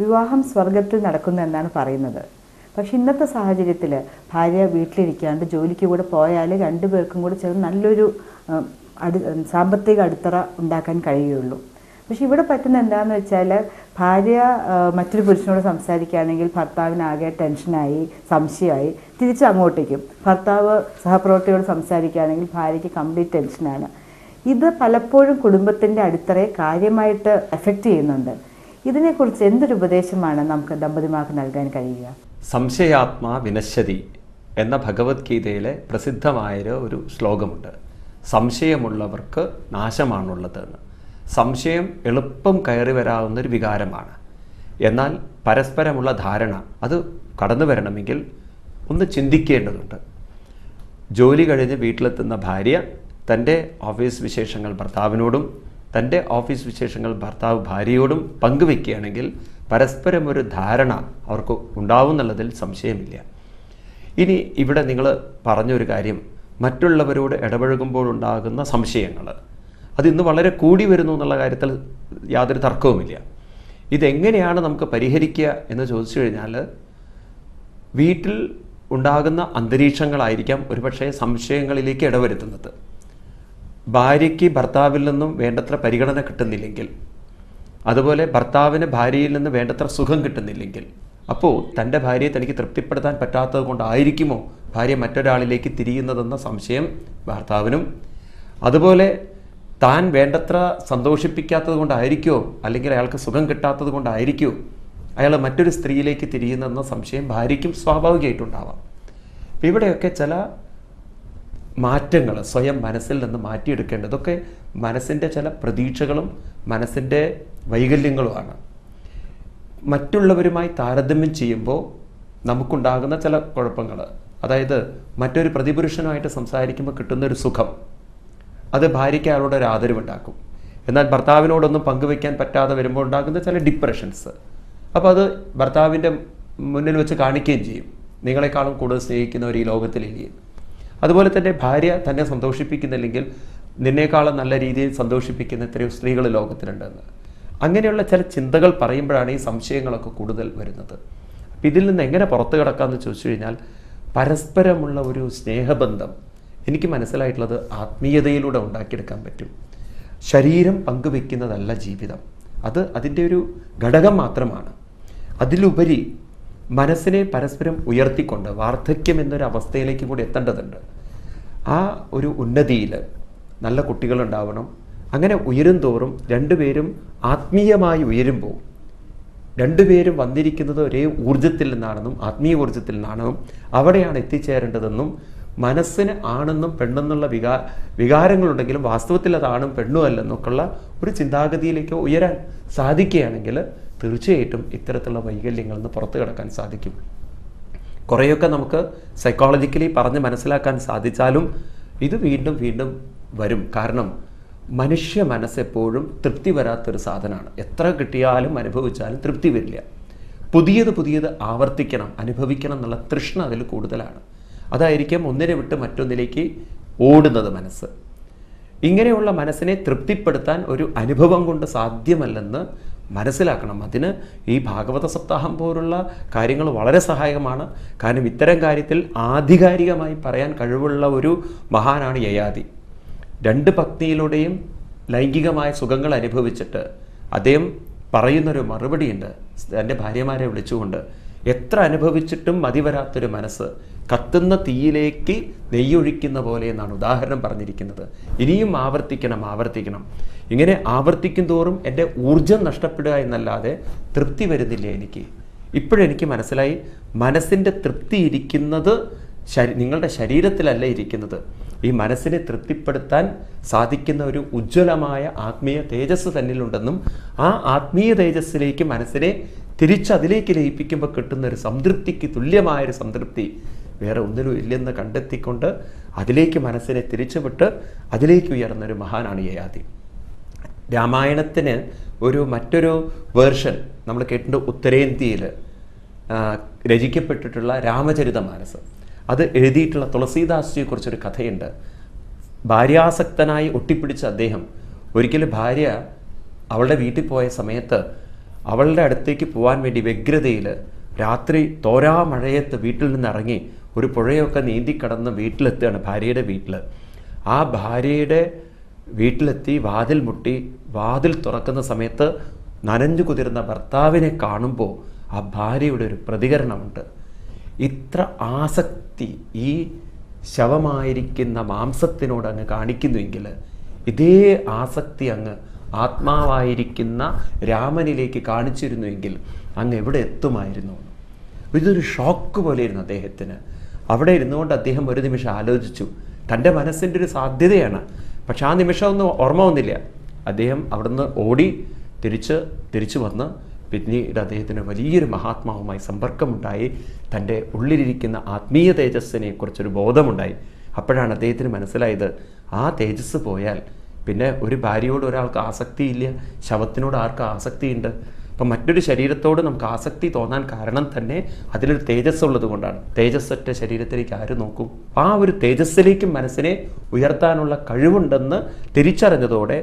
വിവാഹം സ്വർഗത്തിൽ നടക്കുന്നു എന്നാണ് പറയുന്നത്. പക്ഷെ ഇന്നത്തെ സാഹചര്യത്തിൽ ഭാര്യ വീട്ടിലിരിക്കാണ്ട് ജോലിക്ക് കൂടെ പോയാൽ രണ്ടുപേർക്കും കൂടെ ചേർന്ന് നല്ലൊരു അടി സാമ്പത്തിക അടിത്തറ ഉണ്ടാക്കാൻ കഴിയുള്ളൂ. പക്ഷെ ഇവിടെ പറ്റുന്ന എന്താണെന്ന് വെച്ചാൽ ഭാര്യ മറ്റൊരു പുരുഷനോട് സംസാരിക്കുകയാണെങ്കിൽ ഭർത്താവിനാകെ ടെൻഷനായി സംശയമായി തിരിച്ച് അങ്ങോട്ടേക്കും. ഭർത്താവ് സഹപ്രവർത്തകരോട് സംസാരിക്കുകയാണെങ്കിൽ ഭാര്യയ്ക്ക് കംപ്ലീറ്റ് ടെൻഷനാണ്. ഇത് പലപ്പോഴും കുടുംബത്തിന്റെ അടിത്തറയെ കാര്യമായിട്ട് എഫക്റ്റ് ചെയ്യുന്നുണ്ട്. ഇതിനെക്കുറിച്ച് എന്തൊരു ഉപദേശമാണ് നമുക്ക് ദമ്പതിമാർക്ക് നൽകാൻ കഴിയുക? സംശയാത്മാ വിനശ്യതി എന്ന ഭഗവത്ഗീതയിലെ പ്രസിദ്ധമായൊരു ഒരു ശ്ലോകമുണ്ട്. സംശയമുള്ളവർക്ക് നാശമാണുള്ളത് എന്ന്. സംശയം എളുപ്പം കയറി വരാവുന്ന ഒരു വികാരമാണ്. എന്നാൽ പരസ്പരമുള്ള ധാരണ അത് കടന്നു വരണമെങ്കിൽ ഒന്ന് ചിന്തിക്കേണ്ടതുണ്ട്. ജോലി കഴിഞ്ഞ് വീട്ടിലെത്തുന്ന ഭാര്യ തന്റെ ഓഫീസ് വിശേഷങ്ങൾ ഭർത്താവിനോടും തന്റെ ഓഫീസ് വിശേഷങ്ങൾ ഭർത്താവ് ഭാര്യയോടും പങ്കുവെക്കുകയാണെങ്കിൽ പരസ്പരം ഒരു ധാരണ അവർക്ക് ഉണ്ടാവും എന്നുള്ളതിൽ സംശയമില്ല. ഇനി ഇവിടെ നിങ്ങൾ പറഞ്ഞൊരു കാര്യം മറ്റുള്ളവരോട് ഇടപഴകുമ്പോൾ ഉണ്ടാകുന്ന സംശയങ്ങൾ. അത് ഇന്ന് വളരെ കൂടി വരുന്നു എന്നുള്ള കാര്യത്തിൽ യാതൊരു തർക്കവുമില്ല. ഇതെങ്ങനെയാണ് നമുക്ക് പരിഹരിക്കുക എന്ന് ചോദിച്ചു കഴിഞ്ഞാൽ വീട്ടിൽ ഉണ്ടാകുന്ന അന്തരീക്ഷങ്ങളായിരിക്കാം ഒരുപക്ഷെ സംശയങ്ങളിലേക്ക് ഇടവരുത്തുന്നത്. ഭാര്യയ്ക്ക് ഭർത്താവിൽ നിന്നും വേണ്ടത്ര പരിഗണന കിട്ടുന്നില്ലെങ്കിൽ അതുപോലെ ഭർത്താവിന് ഭാര്യയിൽ നിന്ന് വേണ്ടത്ര സുഖം കിട്ടുന്നില്ലെങ്കിൽ അപ്പോൾ തന്റെ ഭാര്യയെ തനിക്ക് തൃപ്തിപ്പെടുത്താൻ പറ്റാത്തത് കൊണ്ടായിരിക്കുമോ ഭാര്യ മറ്റൊരാളിലേക്ക് തിരിയുന്നതെന്ന സംശയം ഭർത്താവിനും. അതുപോലെ താൻ വേണ്ടത്ര സന്തോഷിപ്പിക്കാത്തത് കൊണ്ടായിരിക്കുമോ അല്ലെങ്കിൽ അയാൾക്ക് സുഖം കിട്ടാത്തത് കൊണ്ടായിരിക്കുമോ അയാൾ മറ്റൊരു സ്ത്രീയിലേക്ക് തിരിയുന്നെന്ന സംശയം ഭാര്യയ്ക്കും സ്വാഭാവികമായിട്ടുണ്ടാവാം. ഇവിടെയൊക്കെ ചില മാറ്റങ്ങൾ സ്വയം മനസ്സിൽ നിന്ന് മാറ്റിയെടുക്കേണ്ടതൊക്കെ മനസ്സിന്റെ ചില പ്രതീക്ഷകളും മനസ്സിന്റെ വൈകല്യങ്ങളുമാണ് മറ്റുള്ളവരുമായി താരതമ്യം ചെയ്യുമ്പോൾ നമുക്കുണ്ടാകുന്ന ചില കുഴപ്പങ്ങൾ അതായത് മറ്റൊരു പ്രതിപുരുഷനുമായിട്ട് സംസാരിക്കുമ്പോൾ കിട്ടുന്ന ഒരു സുഖം അത് ഭാര്യയ്ക്ക് അയാളോട് ഒരു ആദരവുണ്ടാക്കും. എന്നാൽ ഭർത്താവിനോടൊന്നും പങ്കുവെക്കാൻ പറ്റാതെ വരുമ്പോൾ ഉണ്ടാകുന്ന ചില ഡിപ്രഷൻസ് അപ്പോൾ അത് ഭർത്താവിന്റെ മുന്നിൽ വെച്ച് കാണിക്കുകയും ചെയ്യും. നിങ്ങളെക്കാളും കൂടുതൽ സ്നേഹിക്കുന്നവർ ഈ ലോകത്തിലില്ലേ അതുപോലെ തന്നെ ഭാര്യ തന്നെ സന്തോഷിപ്പിക്കുന്നില്ലെങ്കിൽ നിന്നേക്കാളും നല്ല രീതിയിൽ സന്തോഷിപ്പിക്കുന്ന എത്രയോ സ്ത്രീകൾ ലോകത്തിലുണ്ടെന്ന്. അങ്ങനെയുള്ള ചില ചിന്തകൾ പറയുമ്പോഴാണ് ഈ സംശയങ്ങളൊക്കെ കൂടുതൽ വരുന്നത്. അപ്പം ഇതിൽ നിന്ന് എങ്ങനെ പുറത്തു കിടക്കാമെന്ന് ചോദിച്ചു കഴിഞ്ഞാൽ പരസ്പരമുള്ള ഒരു സ്നേഹബന്ധം എനിക്ക് മനസ്സിലായിട്ടുള്ളത് ആത്മീയതയിലൂടെ ഉണ്ടാക്കിയെടുക്കാൻ പറ്റും. ശരീരം പങ്കുവെക്കുന്നതല്ല ജീവിതം. അത് അതിന്റെ ഒരു ഘടകം മാത്രമാണ്. അതിലുപരി മനസ്സിനെ പരസ്പരം ഉയർത്തിക്കൊണ്ട് വാർദ്ധക്യം എന്നൊരു അവസ്ഥയിലേക്ക് കൂടി എത്തേണ്ടതുണ്ട്. ആ ഒരു ഉന്നതിയിൽ നല്ല കുട്ടികളുണ്ടാവണം. അങ്ങനെ ഉയരും തോറും രണ്ടുപേരും ആത്മീയമായി ഉയരുമ്പോൾ രണ്ടുപേരും വന്നിരിക്കുന്നത് ഒരേ ഊർജത്തിൽ നിന്നാണെന്നും ആത്മീയ ഊർജത്തിൽ നിന്നാണെന്നും അവിടെയാണ് എത്തിച്ചേരേണ്ടതെന്നും മനസ്സിന് ആണെന്നും പെണ്ണെന്നുള്ള വികാ വികാരങ്ങളുണ്ടെങ്കിലും വാസ്തവത്തിൽ അത് ആണും പെണ്ണും അല്ലെന്നൊക്കെയുള്ള ഒരു ചിന്താഗതിയിലേക്ക് ഉയരാൻ സാധിക്കുകയാണെങ്കിൽ തീർച്ചയായിട്ടും ഇത്തരത്തിലുള്ള വൈകല്യങ്ങളിൽ നിന്ന് പുറത്തു കിടക്കാൻ സാധിക്കും. കുറേയൊക്കെ നമുക്ക് സൈക്കോളജിക്കലി പറഞ്ഞ് മനസ്സിലാക്കാൻ സാധിച്ചാലും ഇത് വീണ്ടും വീണ്ടും വരും. കാരണം മനുഷ്യ മനസ്സെപ്പോഴും തൃപ്തി വരാത്തൊരു സാധനമാണ്. എത്ര കിട്ടിയാലും അനുഭവിച്ചാലും തൃപ്തി വരില്ല. പുതിയത് പുതിയത് ആവർത്തിക്കണം അനുഭവിക്കണം എന്നുള്ള തൃഷ്ണ അതിൽ കൂടുതലാണ്. അതായിരിക്കും ഒന്നിനെ വിട്ട് മറ്റൊന്നിലേക്ക് ഓടുന്നത് മനസ്സ്. ഇങ്ങനെയുള്ള മനസ്സിനെ തൃപ്തിപ്പെടുത്താൻ ഒരു അനുഭവം കൊണ്ട് സാധ്യമല്ലെന്ന് മനസ്സിലാക്കണം. അതിന് ഈ ഭാഗവത സപ്താഹം പോലുള്ള കാര്യങ്ങൾ വളരെ സഹായകമാണ്. കാരണം ഇത്തരം കാര്യത്തിൽ ആധികാരികമായി പറയാൻ കഴിവുള്ള ഒരു മഹാനാണ് യയാതി. രണ്ട് പത്നിയിലൂടെയും ലൈംഗികമായ സുഖങ്ങൾ അനുഭവിച്ചിട്ട് അദ്ദേഹം പറയുന്നൊരു മറുപടിയുണ്ട്. തന്റെ ഭാര്യമാരെ വിളിച്ചുകൊണ്ട് എത്ര അനുഭവിച്ചിട്ടും മതിവരാത്തൊരു മനസ്സ് കത്തുന്ന തീയിലേക്ക് നെയ്യൊഴിക്കുന്ന പോലെ എന്നാണ് ഉദാഹരണം പറഞ്ഞിരിക്കുന്നത്. ഇനിയും ആവർത്തിക്കണം ആവർത്തിക്കണം. ഇങ്ങനെ ആവർത്തിക്കും തോറും എന്റെ ഊർജം നഷ്ടപ്പെടുക എന്നല്ലാതെ തൃപ്തി വരുന്നില്ല എനിക്ക്. ഇപ്പോഴെനിക്ക് മനസ്സിലായി മനസ്സിന്റെ തൃപ്തി ഇരിക്കുന്നത് ശരി നിങ്ങളുടെ ശരീരത്തിലല്ല ഇരിക്കുന്നത്. ഈ മനസ്സിനെ തൃപ്തിപ്പെടുത്താൻ സാധിക്കുന്ന ഒരു ഉജ്ജ്വലമായ ആത്മീയ തേജസ് തന്നിലുണ്ടെന്നും ആ ആത്മീയ തേജസ്സിലേക്ക് മനസ്സിനെ തിരിച്ചതിലേക്ക് ലയിപ്പിക്കുമ്പോൾ കിട്ടുന്ന ഒരു സംതൃപ്തിക്ക് തുല്യമായൊരു സംതൃപ്തി വേറെ ഒന്നിനും ഇല്ലെന്ന് കണ്ടെത്തിക്കൊണ്ട് അതിലേക്ക് മനസ്സിനെ തിരിച്ചുവിട്ട് അതിലേക്ക് ഉയർന്നൊരു മഹാനാണ് യയാതി. രാമായണത്തിന് ഒരു മറ്റൊരു വേർഷൻ നമ്മൾ കേട്ടിട്ടുണ്ട് ഉത്തരേന്ത്യയിൽ രചിക്കപ്പെട്ടിട്ടുള്ള രാമചരിത മാനസ്. അത് എഴുതിയിട്ടുള്ള തുളസീദാസിയെക്കുറിച്ചൊരു കഥയുണ്ട്. ഭാര്യാസക്തനായി ഒട്ടിപ്പിടിച്ച അദ്ദേഹം ഒരിക്കലും ഭാര്യ അവളുടെ വീട്ടിൽ പോയ സമയത്ത് അവളുടെ അടുത്തേക്ക് പോകാൻ വേണ്ടി വ്യഗ്രതയിൽ രാത്രി തോരാ മഴയത്ത് വീട്ടിൽ നിന്ന് ഇറങ്ങി ഒരു പുഴയൊക്കെ നീന്തി കടന്ന് വീട്ടിലെത്തുകയാണ് ഭാര്യയുടെ വീട്ടിൽ. ആ ഭാര്യയുടെ വീട്ടിലെത്തി വാതിൽ മുട്ടി വാതിൽ തുറക്കുന്ന സമയത്ത് നനഞ്ഞു കുതിരുന്ന ഭർത്താവിനെ കാണുമ്പോൾ ആ ഭാര്യയുടെ ഒരു പ്രതികരണമുണ്ട്. ഇത്ര ആസക്തി ഈ ശവമായിരിക്കുന്ന മാംസത്തിനോട് അങ്ങ് കാണിക്കുന്നുവെങ്കിൽ ഇതേ ആസക്തി അങ്ങ് ആത്മാവായിരിക്കുന്ന രാമനിലേക്ക് കാണിച്ചിരുന്നുവെങ്കിൽ അങ്ങ് എവിടെ എത്തുമായിരുന്നു? ഇതൊരു ഷോക്ക് പോലെയിരുന്നു അദ്ദേഹത്തിന്. അവിടെ ഇരുന്നുകൊണ്ട് അദ്ദേഹം ഒരു നിമിഷം ആലോചിച്ചു. തന്റെ മനസ്സിന്റെ ഒരു സാധ്യതയാണ്. പക്ഷെ ആ നിമിഷം ഒന്നും ഓർമ്മ വന്നില്ല. അദ്ദേഹം അവിടുന്ന് ഓടി തിരിച്ച് തിരിച്ചു വന്ന് പിന്നീട് അദ്ദേഹത്തിന് വലിയൊരു മഹാത്മാവുമായി സമ്പർക്കമുണ്ടായി. തന്റെ ഉള്ളിലിരിക്കുന്ന ആത്മീയ തേജസ്സിനെ കുറിച്ചൊരു ബോധമുണ്ടായി. അപ്പോഴാണ് അദ്ദേഹത്തിന് മനസ്സിലായത് ആ തേജസ് പോയാൽ പിന്നെ ഒരു ഭാര്യയോട് ഒരാൾക്ക് ആസക്തിയില്ല ശവത്തിനോട് ആർക്ക് ആസക്തിയുണ്ട്? അപ്പം മറ്റൊരു ശരീരത്തോട് നമുക്ക് ആസക്തി തോന്നാൻ കാരണം തന്നെ അതിലൊരു തേജസ് ഉള്ളത് കൊണ്ടാണ്. തേജസ്സറ്റ ശരീരത്തിലേക്ക് ആര് നോക്കും? ആ ഒരു തേജസ്സിലേക്കും മനസ്സിനെ ഉയർത്താനുള്ള കഴിവുണ്ടെന്ന് തിരിച്ചറിഞ്ഞതോടെ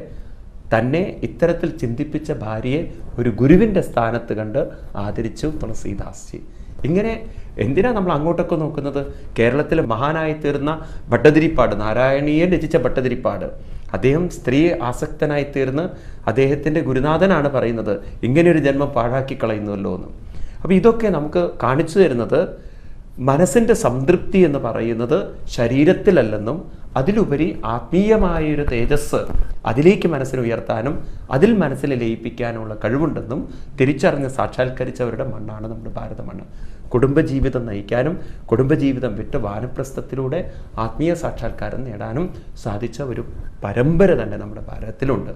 തന്നെ ഇത്തരത്തിൽ ചിന്തിപ്പിച്ച ഭാര്യയെ ഒരു ഗുരുവിന്റെ സ്ഥാനത്ത് കണ്ട് ആദരിച്ചു തുളസീദാസ്ജി ഇങ്ങനെ എന്തിനാ നമ്മൾ അങ്ങോട്ടൊക്കെ നോക്കുന്നത്? കേരളത്തിലെ മഹാനായി തീർന്ന ഭട്ടതിരിപ്പാട് നാരായണീയൻ രചിച്ച ഭട്ടതിരിപ്പാട്. അദ്ദേഹം സ്ത്രീ ആസക്തനായി തീർന്ന് അദ്ദേഹത്തിന്റെ ഗുരുനാഥനാണ് പറയുന്നത്. ഇങ്ങനെയൊരു ജന്മം പാഴാക്കി കളയുന്നുവല്ലോ എന്ന് അപ്പോൾ ഇതൊക്കെ നമുക്ക് കാണിച്ചു തരുന്നത് മനസ്സിന്റെ സംതൃപ്തി എന്ന് പറയുന്നത് ശരീരത്തിലല്ലെന്നും അതിലുപരി ആത്മീയമായൊരു തേജസ് അതിലേക്ക് മനസ്സിനെ ഉയർത്താനും അതിൽ മനസ്സിനെ ലയിപ്പിക്കാനുമുള്ള കഴിവുണ്ടെന്നും തിരിച്ചറിഞ്ഞ് സാക്ഷാത്കരിച്ചവരുടെ മണ്ണാണ് നമ്മുടെ ഭാരത മണ്ണ് കുടുംബജീവിതം നയിക്കാനും കുടുംബജീവിതം വിട്ട് വാനപ്രസ്ഥത്തിലൂടെ ആത്മീയ സാക്ഷാത്കാരം നേടാനും സാധിച്ച ഒരു പരമ്പര തന്നെ നമ്മുടെ ഭാരതത്തിലുണ്ട്.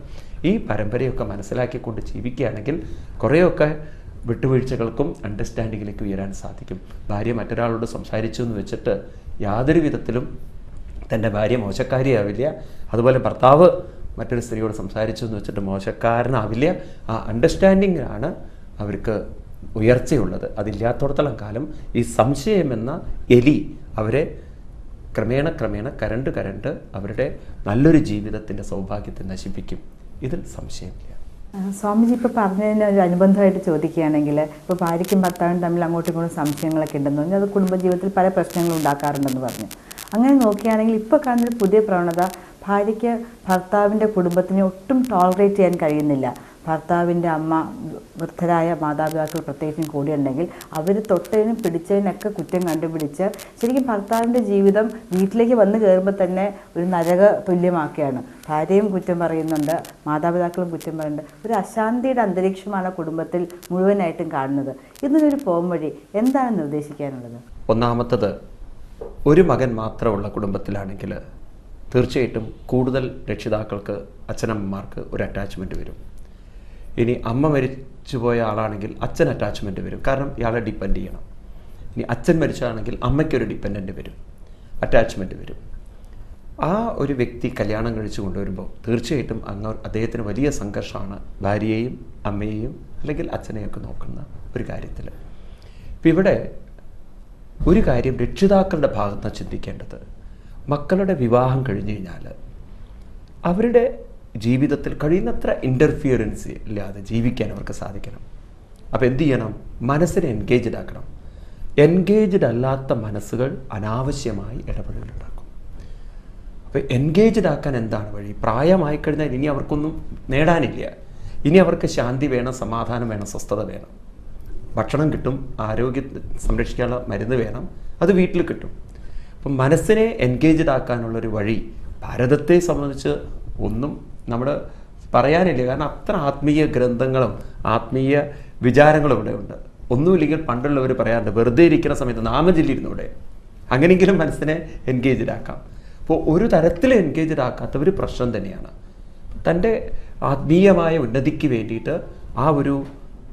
ഈ പരമ്പരയൊക്കെ മനസ്സിലാക്കിക്കൊണ്ട് ജീവിക്കുകയാണെങ്കിൽ കുറേയൊക്കെ വിട്ടുവീഴ്ചകൾക്കും അണ്ടർസ്റ്റാൻഡിങ്ങിലേക്ക് ഉയരാൻ സാധിക്കും. ഭാര്യ മറ്റൊരാളോട് സംസാരിച്ചു എന്ന് വെച്ചിട്ട് യാതൊരു വിധത്തിലും തന്റെ ഭാര്യ മോശക്കാരിയാവില്ല. അതുപോലെ ഭർത്താവ് മറ്റൊരു സ്ത്രീയോട് സംസാരിച്ചു എന്ന് വെച്ചിട്ട് മോശക്കാരനാവില്ല. ആ അണ്ടർസ്റ്റാൻഡിങ്ങിലാണ് അവർക്ക് ഉയർച്ചയുള്ളത്. അതില്ലാത്തടത്തോളം കാലം ഈ സംശയമെന്ന എലി അവരെ ക്രമേണ ക്രമേണ കരണ്ട് കരണ്ട് അവരുടെ നല്ലൊരു ജീവിതത്തിന്റെ സൗഭാഗ്യത്തെ നശിപ്പിക്കും. ഇതിൽ സംശയമില്ല. സ്വാമിജി ഇപ്പോൾ പറഞ്ഞതിന് ഒരു അനുബന്ധമായിട്ട് ചോദിക്കുകയാണെങ്കിൽ ഇപ്പോൾ ഭാര്യയ്ക്കും ഭർത്താവിനും തമ്മിൽ അങ്ങോട്ടും ഇങ്ങോട്ടും സംശയങ്ങളൊക്കെ ഉണ്ടെന്ന് പറഞ്ഞു അത് കുടുംബജീവിതത്തിൽ പല പ്രശ്നങ്ങളും ഉണ്ടാക്കാറുണ്ടെന്ന് പറഞ്ഞു. അങ്ങനെ നോക്കുകയാണെങ്കിൽ ഇപ്പോൾ കാണുന്നൊരു പുതിയ പ്രവണത ഭാര്യയ്ക്ക് ഭർത്താവിന്റെ കുടുംബത്തിനെ ഒട്ടും ടോളറേറ്റ് ചെയ്യാൻ കഴിയുന്നില്ല. ഭർത്താവിന്റെ അമ്മ വൃദ്ധരായ മാതാപിതാക്കൾ പ്രത്യേകിച്ചും കൂടിയുണ്ടെങ്കിൽ അവർ തൊട്ടതിനും പിടിച്ചതിനൊക്കെ കുറ്റം കണ്ടുപിടിച്ച് ശരിക്കും ഭർത്താവിന്റെ ജീവിതം വീട്ടിലേക്ക് വന്നു കയറുമ്പോൾ തന്നെ ഒരു നരക തുല്യമാക്കുകയാണ്. ഭാര്യയും കുറ്റം പറയുന്നുണ്ട് മാതാപിതാക്കളും കുറ്റം പറയുന്നുണ്ട്. ഒരു അശാന്തിയുടെ അന്തരീക്ഷമാണ് കുടുംബത്തിൽ മുഴുവനായിട്ടും കാണുന്നത്. ഇതിനൊരു പോംവഴി എന്താണ് നിർദ്ദേശിക്കാനുള്ളത്? ഒന്നാമത്തത് ഒരു മകൻ മാത്രമുള്ള കുടുംബത്തിലാണെങ്കിൽ തീർച്ചയായിട്ടും കൂടുതൽ രക്ഷിതാക്കൾക്ക് അച്ഛനമ്മമാർക്ക് ഒരു അറ്റാച്ച്മെന്റ് വരും. ഇനി അമ്മ മരിച്ചുപോയ ആളാണെങ്കിൽ അച്ഛൻ അറ്റാച്ച്മെന്റ് വരും. കാരണം ഇയാളെ ഡിപ്പെൻഡ് ചെയ്യണം. ഇനി അച്ഛൻ മരിച്ചാണെങ്കിൽ അമ്മയ്ക്കൊരു ഡിപ്പെൻഡന്റ് വരും. അറ്റാച്ച്മെന്റ് വരും. ആ ഒരു വ്യക്തി കല്യാണം കഴിച്ചു കൊണ്ടുവരുമ്പോൾ തീർച്ചയായിട്ടും അങ്ങ് അദ്ദേഹത്തിന് വലിയ സംഘർഷമാണ് ഭാര്യയെയും അമ്മയെയും അല്ലെങ്കിൽ അച്ഛനെയൊക്കെ നോക്കുന്ന ഒരു കാര്യത്തിൽ. ഇപ്പം ഇവിടെ ഒരു കാര്യം രക്ഷിതാക്കളുടെ ഭാഗത്ത് ചിന്തിക്കേണ്ടത്. മക്കളുടെ വിവാഹം കഴിഞ്ഞു കഴിഞ്ഞാൽ അവരുടെ ജീവിതത്തിൽ കഴിയുന്നത്ര ഇന്റർഫിയറൻസ് ഇല്ലാതെ ജീവിക്കാൻ അവർക്ക് സാധിക്കണം. അപ്പോൾ എന്ത് ചെയ്യണം? മനസ്സിനെ എൻഗേജ്ഡ് ആക്കണം. എൻഗേജ്ഡ് അല്ലാത്ത മനസ്സുകൾ അനാവശ്യമായി ഇടപെടലുണ്ടാക്കും. അപ്പോൾ എൻഗേജ്ഡ് ആക്കാൻ എന്താണ് വഴി? പ്രായമായി കഴിഞ്ഞാൽ ഇനി അവർക്കൊന്നും നേടാനില്ല. ഇനി അവർക്ക് ശാന്തി വേണം സമാധാനം വേണം സ്വസ്ഥത വേണം. ഭക്ഷണം കിട്ടും ആരോഗ്യം സംരക്ഷിക്കാനുള്ള മരുന്ന് വേണം അത് വീട്ടിൽ കിട്ടും. അപ്പം മനസ്സിനെ എൻഗേജ്ഡ് ആക്കാനുള്ളൊരു വഴി ഭാരതത്തെ സംബന്ധിച്ച് ഒന്നും നമ്മൾ പറയാനില്ല. കാരണം അത്ര ആത്മീയ ഗ്രന്ഥങ്ങളും ആത്മീയ വിചാരങ്ങളും ഇവിടെ ഉണ്ട്. ഒന്നുമില്ലെങ്കിൽ പണ്ടുള്ളവർ പറയാറുണ്ട് വെറുതെ ഇരിക്കുന്ന സമയത്ത് നാമം ചൊല്ലിയിരുന്നൂടെ അങ്ങനെയെങ്കിലും മനസ്സിനെ ആക്കാം അപ്പോൾ ഒരു തരത്തിൽ എൻഗേജ്ഡ് ആക്കാത്ത ഒരു പ്രശ്നം തന്നെയാണ്. തന്റെ ആത്മീയമായ ഉന്നതിക്ക് വേണ്ടിയിട്ട് ആ ഒരു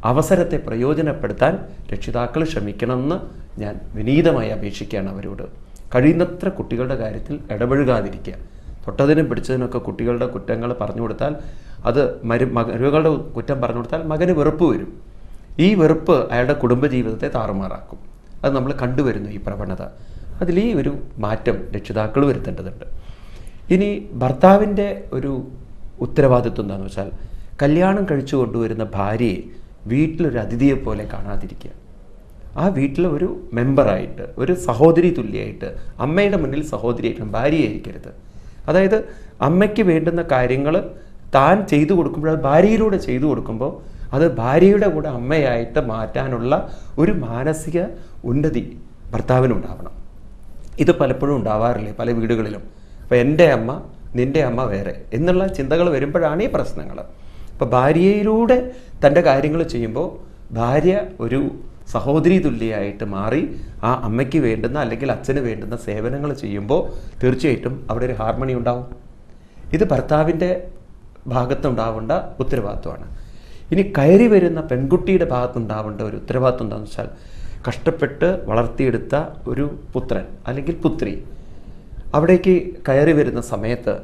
അവസരത്തെ പ്രയോജനപ്പെടുത്താൻ രക്ഷിതാക്കൾ ശ്രമിക്കണമെന്ന് ഞാൻ വിനീതമായി അപേക്ഷിക്കുകയാണ് അവരോട്. കഴിയുന്നത്ര കുട്ടികളുടെ കാര്യത്തിൽ ഇടപഴകാതിരിക്കുക. തൊട്ടതിനും പിടിച്ചതിനൊക്കെ കുട്ടികളുടെ കുറ്റങ്ങൾ പറഞ്ഞു കൊടുത്താൽ അത് മരു മരുകളുടെ കുറ്റം പറഞ്ഞു കൊടുത്താൽ മകന് വെറുപ്പ് വരും. ഈ വെറുപ്പ് അയാളുടെ കുടുംബജീവിതത്തെ താറുമാറാക്കും. അത് നമ്മൾ കണ്ടുവരുന്നു ഈ പ്രവണത. അതിൽ ഈ ഒരു മാറ്റം രക്ഷിതാക്കൾ വരുത്തേണ്ടതുണ്ട്. ഇനി ഭർത്താവിന്റെ ഒരു ഉത്തരവാദിത്വം എന്താണെന്ന് വെച്ചാൽ കല്യാണം കഴിച്ചു കൊണ്ടുവരുന്ന ഭാര്യയെ വീട്ടിലൊരു അതിഥിയെ പോലെ കാണാതിരിക്കുക. ആ വീട്ടിലെ ഒരു മെമ്പറായിട്ട് ഒരു സഹോദരി തുല്യമായിട്ട് അമ്മയുടെ മുന്നിൽ സഹോദരിയായിട്ടും ഭാര്യയായിരിക്കരുത്. അതായത് അമ്മയ്ക്ക് വേണ്ടുന്ന കാര്യങ്ങൾ താൻ ചെയ്തു കൊടുക്കുമ്പോൾ അത് ഭാര്യയിലൂടെ ചെയ്തു കൊടുക്കുമ്പോൾ അത് ഭാര്യയുടെ കൂടെ അമ്മയായിട്ട് മാറ്റാനുള്ള ഒരു മാനസിക ഉന്നതി ഭർത്താവിനുണ്ടാവണം. ഇത് പലപ്പോഴും ഉണ്ടാവാറില്ലേ പല വീടുകളിലും. അപ്പോൾ എന്റെ അമ്മ നിന്റെ അമ്മ വേറെ എന്നുള്ള ചിന്തകൾ വരുമ്പോഴാണ് ഈ പ്രശ്നങ്ങൾ. അപ്പോൾ ഭാര്യയിലൂടെ തന്റെ കാര്യങ്ങൾ ചെയ്യുമ്പോൾ ഭാര്യ ഒരു സഹോദരി തുല്യയായിട്ട് മാറി ആ അമ്മയ്ക്ക് വേണ്ടുന്ന അല്ലെങ്കിൽ അച്ഛന് വേണ്ടുന്ന സേവനങ്ങൾ ചെയ്യുമ്പോൾ തീർച്ചയായിട്ടും അവിടെ ഒരു ഹാർമണി ഉണ്ടാവും. ഇത് ഭർത്താവിന്റെ ഭാഗത്തുണ്ടാവേണ്ട ഉത്തരവാദിത്വമാണ്. ഇനി കയറി വരുന്ന പെൺകുട്ടിയുടെ ഭാഗത്തുണ്ടാവേണ്ട ഒരു ഉത്തരവാദിത്വം എന്താണെന്ന് വെച്ചാൽ കഷ്ടപ്പെട്ട് വളർത്തിയെടുത്ത ഒരു പുത്രൻ അല്ലെങ്കിൽ പുത്രി അവിടേക്ക് കയറി വരുന്ന സമയത്ത്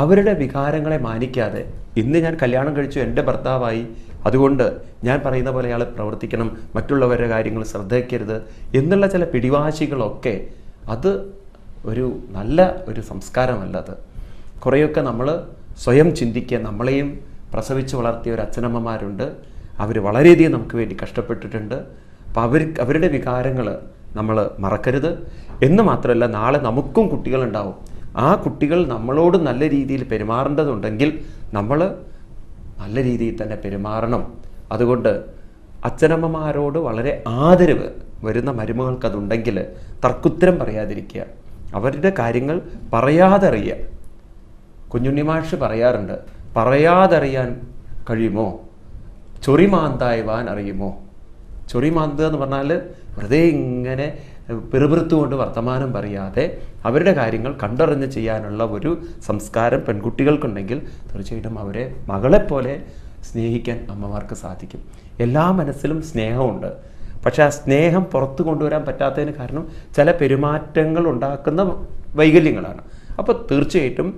അവരുടെ വികാരങ്ങളെ മാനിക്കാതെ ഇന്ന് ഞാൻ കല്യാണം കഴിച്ചു എന്റെ ഭർത്താവായി അതുകൊണ്ട് ഞാൻ പറയുന്ന പോലെ അയാൾ പ്രവർത്തിക്കണം മറ്റുള്ളവരുടെ കാര്യങ്ങൾ ശ്രദ്ധിക്കരുത് എന്നുള്ള ചില പിടിവാശികളൊക്കെ അത് ഒരു നല്ല ഒരു സംസ്കാരമല്ലത് കുറേയൊക്കെ നമ്മൾ സ്വയം ചിന്തിക്കുക നമ്മളെയും പ്രസവിച്ച് വളർത്തിയ ഒരു അച്ഛനമ്മമാരുണ്ട്. അവർ വളരെയധികം നമുക്ക് വേണ്ടി കഷ്ടപ്പെട്ടിട്ടുണ്ട്. അപ്പോൾ അവർ അവരുടെ വികാരങ്ങൾ നമ്മൾ മറക്കരുത്. എന്ന് മാത്രമല്ല നാളെ നമുക്കും കുട്ടികളുണ്ടാവും. ആ കുട്ടികൾ നമ്മളോട് നല്ല രീതിയിൽ പെരുമാറേണ്ടതുണ്ടെങ്കിൽ നമ്മൾ നല്ല രീതിയിൽ തന്നെ പെരുമാറണം. അതുകൊണ്ട് അച്ഛനമ്മമാരോട് വളരെ ആദരവ് വരുന്ന മരുമകൾക്ക് അതുണ്ടെങ്കിൽ തർക്കുത്തരം പറയാതിരിക്കുക. അവരുടെ കാര്യങ്ങൾ പറയാതറിയുക. കുഞ്ഞുണ്ണിമാഷ് പറയാറുണ്ട് പറയാതറിയാൻ കഴിയുമോ? ചൊറിമാന്തായവാൻ അറിയുമോ? ചൊറിമാന്തുക എന്ന് പറഞ്ഞാൽ വെറുതെ ഇങ്ങനെ പിറുപിറുത്തുകൊണ്ട് വർത്തമാനം പറയാതെ അവരുടെ കാര്യങ്ങൾ കണ്ടറിഞ്ഞ് ചെയ്യാനുള്ള ഒരു സംസ്കാരം പെൺകുട്ടികൾക്കുണ്ടെങ്കിൽ തീർച്ചയായിട്ടും അവരെ മകളെപ്പോലെ സ്നേഹിക്കാൻ അമ്മമാർക്ക് സാധിക്കും. എല്ലാ മനസ്സിലും സ്നേഹമുണ്ട്. പക്ഷെ ആ സ്നേഹം പുറത്തു കൊണ്ടുവരാൻ പറ്റാത്തതിന് കാരണം ചില പെരുമാറ്റങ്ങൾ ഉണ്ടാക്കുന്ന വൈകല്യങ്ങളാണ്. അപ്പോൾ തീർച്ചയായിട്ടും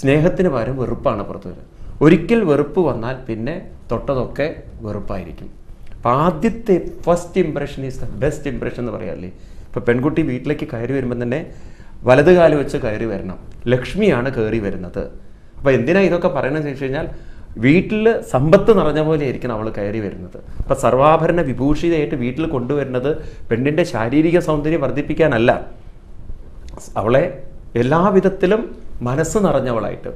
സ്നേഹത്തിന് പകരം വെറുപ്പാണ് പുറത്തു വരുന്നത് ഒരിക്കൽ വെറുപ്പ് വന്നാൽ പിന്നെ തൊട്ടതൊക്കെ വെറുപ്പായിരിക്കും. അപ്പോൾ ആദ്യത്തെ first impression is the best impression എന്ന് പറയാറില്ലേ ഇപ്പോൾ പെൺകുട്ടി വീട്ടിലേക്ക് കയറി വരുമ്പോൾ തന്നെ വലത് കാൽ വെച്ച് കയറി വരണം. ലക്ഷ്മിയാണ് കയറി വരുന്നത്. അപ്പോൾ എന്തിനാ ഇതൊക്കെ പറയണമെന്ന് ചോദിച്ചു കഴിഞ്ഞാൽ വീട്ടിൽ സമ്പത്ത് നിറഞ്ഞ പോലെ ആയിരിക്കണം അവൾ കയറി വരുന്നത്. അപ്പം സർവാഭരണ വിഭൂഷിതയായിട്ട് വീട്ടിൽ കൊണ്ടുവരുന്നത് പെണ്ണിന്റെ ശാരീരിക സൗന്ദര്യം വർദ്ധിപ്പിക്കാനല്ല. അവളെ എല്ലാവിധത്തിലും മനസ്സ് നിറഞ്ഞവളായിട്ട്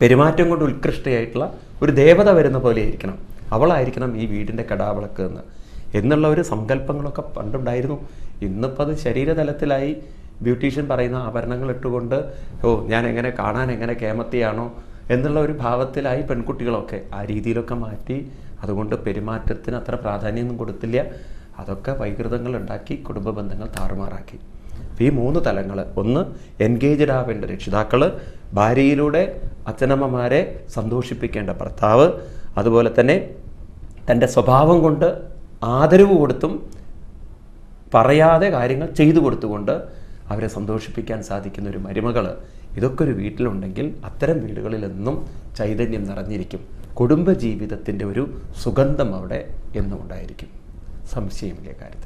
പെരുമാറ്റം കൊണ്ട് ഉത്കൃഷ്ടയായിട്ടുള്ള ഒരു ദേവത വരുന്ന പോലെ ആയിരിക്കണം. അവളായിരിക്കണം ഈ വീടിന്റെ കടാവിളക്ക് എന്ന്. എന്നുള്ള ഒരു സങ്കല്പങ്ങളൊക്കെ പണ്ടുണ്ടായിരുന്നു. ഇന്നിപ്പോൾ അത് ശരീരതലത്തിലായി ബ്യൂട്ടീഷ്യൻ പറയുന്ന ആഭരണങ്ങൾ ഇട്ടുകൊണ്ട് ഓ ഞാൻ എങ്ങനെ കാണാൻ എങ്ങനെ കേമത്തിയാണോ എന്നുള്ള ഒരു ഭാവത്തിലായി പെൺകുട്ടികളൊക്കെ ആ രീതിയിലൊക്കെ മാറ്റി. അതുകൊണ്ട് പെരുമാറ്റത്തിന് അത്ര പ്രാധാന്യമൊന്നും കൊടുത്തില്ല. അതൊക്കെ വൈകൃതങ്ങൾ ഉണ്ടാക്കി കുടുംബ ബന്ധങ്ങൾ താറുമാറാക്കി. ഈ മൂന്ന് തലങ്ങൾ ഒന്ന് എൻഗേജ്ഡ് ആവേണ്ട രക്ഷിതാക്കൾ ഭാര്യയിലൂടെ അച്ഛനമ്മമാരെ സന്തോഷിപ്പിക്കേണ്ട ഭർത്താവ് അതുപോലെ തന്നെ തന്റെ സ്വഭാവം കൊണ്ട് ആദരവ് കൊടുത്തും പറയാതെ കാര്യങ്ങൾ ചെയ്തു കൊടുത്തുകൊണ്ട് അവരെ സന്തോഷിപ്പിക്കാൻ സാധിക്കുന്ന ഒരു മരുമകൾ ഇതൊക്കെ ഒരു വീട്ടിലുണ്ടെങ്കിൽ അത്തരം വീടുകളിൽ എന്നും ചൈതന്യം നിറഞ്ഞിരിക്കും. കുടുംബജീവിതത്തിന്റെ ഒരു സുഗന്ധം അവിടെ എന്നും ഉണ്ടായിരിക്കും. സംശയമില്ല കാര്യത്തിൽ.